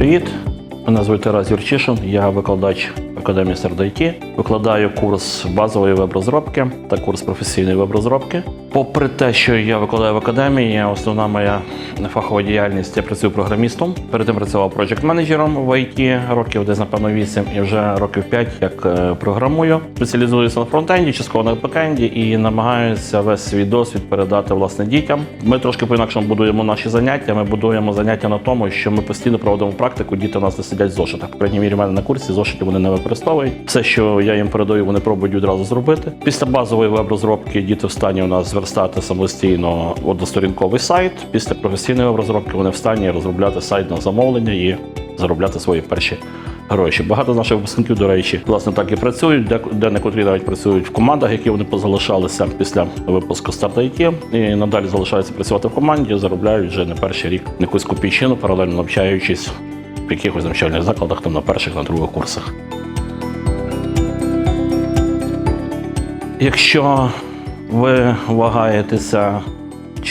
Привіт! Мене звуть Тарас Юрчишин, я викладач Академії СердIT. Викладаю курс базової веб-розробки та курс професійної веб-розробки. Попри те, що я викладаю в академії, основна моя фахова діяльність я працюю програмістом. Перед тим працював проєкт менеджером в IT років десь напевно 8 і вже років 5 як е, програмую. Спеціалізуюся на фронтенді, частково на бекенді і намагаюся весь свій досвід передати власне дітям. Ми трошки по-інакшому будуємо наші заняття. Ми будуємо заняття на тому, що ми постійно проводимо практику. Діти у нас не сидять в зошитах. В крайній мірі в мене на курсі зошитів вони не використовують. Все, що я їм передаю, вони пробують відразу зробити. Після базової веб-розробки діти в стані у нас зверстати самостійно односторінковий сайт. Після професійної веб-розробки вони в стані розробляти сайт на замовлення і заробляти свої перші гроші. Багато наших випускників, до речі, власне так і працюють, де, де некоторі навіть працюють в командах, які вони позалишалися після випуску старт IT, і надалі залишаються працювати в команді, заробляють вже не перший рік якусь копійчину, паралельно навчаючись в якихось навчальних закладах, там на перших, на других курсах. Якщо ви вагаєтеся,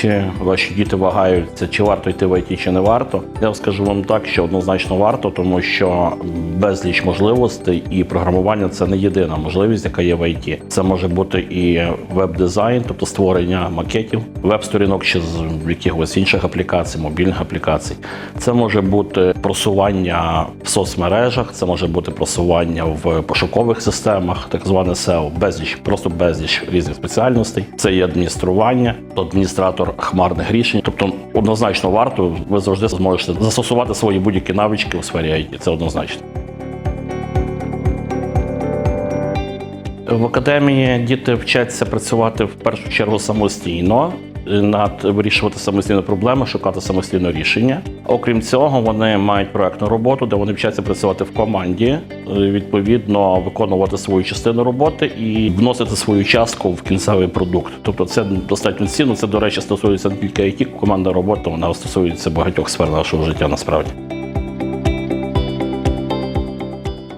чи ваші діти вагаються, чи варто йти в ІТ, чи не варто, я скажу вам так, що однозначно варто, тому що безліч можливостей і програмування це не єдина можливість, яка є в ІТ. Це може бути і веб-дизайн, тобто створення макетів, веб-сторінок чи з якихось інших аплікацій, мобільних аплікацій. Це може бути просування в соцмережах, це може бути просування в пошукових системах, так зване SEO, безліч, просто безліч різних спеціальностей. Це є адміністрування, адміністратор хмарних рішень. Тобто, однозначно варто, ви завжди зможете застосувати свої будь-які навички у сфері IT. Це однозначно. В академії діти вчаться працювати в першу чергу самостійно, над вирішувати самостійно проблеми, шукати самостійно рішення. Окрім цього, вони мають проектну роботу, де вони вчаться працювати в команді, е, відповідно виконувати свою частину роботи і вносити свою частку в кінцевий продукт. Тобто, це достатньо цінно. Це, до речі, стосується не тільки IT, команда робота, вона стосується багатьох сфер нашого життя насправді.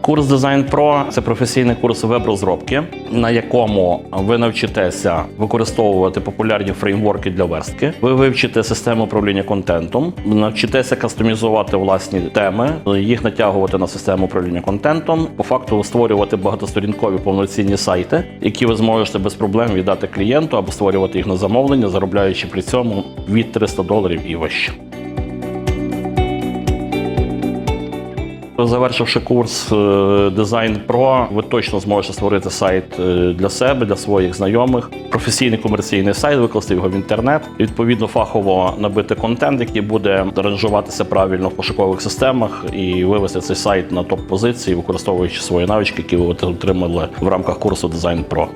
Курс Design Pro – це професійний курс веб-розробки, на якому ви навчитеся використовувати популярні фреймворки для верстки. Ви вивчите систему управління контентом, навчитеся кастомізувати власні теми, їх натягувати на систему управління контентом, по факту створювати багатосторінкові повноцінні сайти, які ви зможете без проблем віддати клієнту або створювати їх на замовлення, заробляючи при цьому від 300 доларів і вище. Завершивши курс е, Design Pro, ви точно зможете створити сайт е, для себе, для своїх знайомих, професійний комерційний сайт, викласти його в інтернет, відповідно фахово набити контент, який буде ранжуватися правильно в пошукових системах, і вивести цей сайт на топ-позиції, використовуючи свої навички, які ви отримали в рамках курсу Design Pro.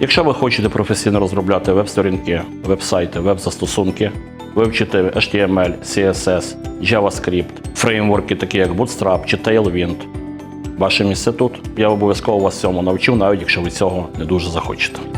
Якщо ви хочете професійно розробляти веб-сторінки, веб-сайти, веб-застосунки, вивчити HTML, CSS, JavaScript, фреймворки, такі як Bootstrap чи Tailwind. Ваше місце. Я обов'язково вас цьому навчу, навіть якщо ви цього не дуже захочете.